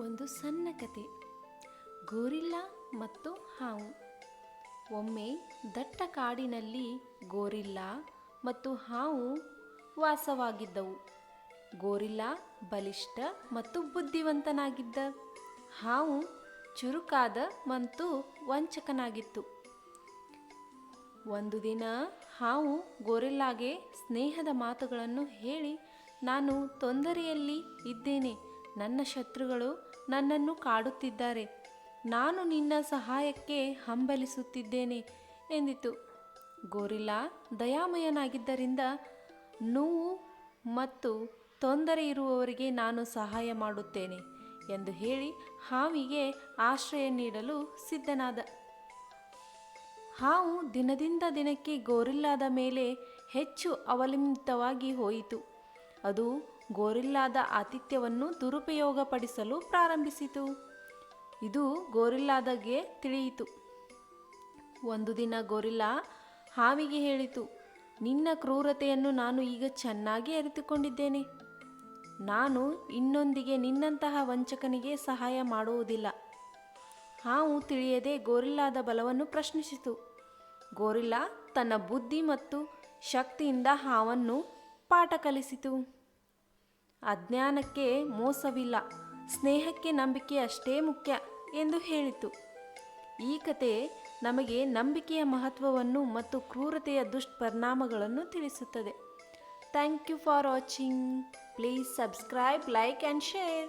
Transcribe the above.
ಒಂದು ಸಣ್ಣ ಕತೆ. ಗೋರಿಲ್ಲಾ ಮತ್ತು ಹಾವು. ಒಮ್ಮೆ ದಟ್ಟ ಕಾಡಿನಲ್ಲಿ ಗೋರಿಲ್ಲಾ ಮತ್ತು ಹಾವು ವಾಸವಾಗಿದ್ದವು. ಗೋರಿಲ್ಲಾ ಬಲಿಷ್ಠ ಮತ್ತು ಬುದ್ಧಿವಂತನಾಗಿದ್ದ. ಹಾವು ಚುರುಕಾದ ಮತ್ತು ವಂಚಕನಾಗಿತ್ತು. ಒಂದು ದಿನ ಹಾವು ಗೋರಿಲ್ಲಾಗೆ ಸ್ನೇಹದ ಮಾತುಗಳನ್ನು ಹೇಳಿ, ನಾನು ತೊಂದರೆಯಲ್ಲಿ ಇದ್ದೇನೆ. ನನ್ನ ಶತ್ರುಗಳು ನನ್ನನ್ನು ಕಾಡುತ್ತಿದ್ದಾರೆ. ನಾನು ನಿನ್ನ ಸಹಾಯಕ್ಕೆ ಹಂಬಲಿಸುತ್ತಿದ್ದೇನೆ ಎಂದಿತು. ಗೋರಿಲ್ಲಾ, ದಯಾಮಯನಾಗಿದ್ದರಿಂದ ನೋವು ಮತ್ತು ತೊಂದರೆ ಇರುವವರಿಗೆ ನಾನು ಸಹಾಯ ಮಾಡುತ್ತೇನೆ ಎಂದು ಹೇಳಿ ಹಾವಿಗೆ ಆಶ್ರಯ ನೀಡಲು ಸಿದ್ಧನಾದ. ಹಾವು ದಿನದಿಂದ ದಿನಕ್ಕೆ ಗೋರಿಲ್ಲಾದ ಮೇಲೆ ಹೆಚ್ಚು ಅವಲಂಬಿತವಾಗಿ ಹೋಯಿತು. ಅದು ಗೋರಿಲ್ಲಾದ ಆತಿಥ್ಯವನ್ನು ದುರುಪಯೋಗಪಡಿಸಲು ಪ್ರಾರಂಭಿಸಿತು. ಇದು ಗೋರಿಲ್ಲಾದಗೆ ತಿಳಿಯಿತು. ಒಂದು ದಿನ ಗೋರಿಲ್ಲಾ ಹಾವಿಗೆ ಹೇಳಿತು, ನಿನ್ನ ಕ್ರೂರತೆಯನ್ನು ನಾನು ಈಗ ಚೆನ್ನಾಗಿ ಅರಿತುಕೊಂಡಿದ್ದೇನೆ. ನಾನು ಇನ್ನೊಂದಿಗೆ ನಿನ್ನಂತಹ ವಂಚಕನಿಗೆ ಸಹಾಯ ಮಾಡುವುದಿಲ್ಲ. ಹಾವು ತಿಳಿಯದೆ ಗೋರಿಲ್ಲಾದ ಬಲವನ್ನು ಪ್ರಶ್ನಿಸಿತು. ಗೋರಿಲ್ಲಾ ತನ್ನ ಬುದ್ಧಿ ಮತ್ತು ಶಕ್ತಿಯಿಂದ ಹಾವನ್ನು ಪಾಠ ಕಲಿಸಿತು. ಅಜ್ಞಾನಕ್ಕೆ ಮೋಸವಿಲ್ಲ, ಸ್ನೇಹಕ್ಕೆ ನಂಬಿಕೆ ಅಷ್ಟೇ ಮುಖ್ಯ ಎಂದು ಹೇಳಿತು. ಈ ಕತೆ ನಮಗೆ ನಂಬಿಕೆಯ ಮಹತ್ವವನ್ನು ಮತ್ತು ಕ್ರೂರತೆಯ ದುಷ್ಪರಿಣಾಮಗಳನ್ನು ತಿಳಿಸುತ್ತದೆ. Thank you for watching. Please subscribe, like, and share.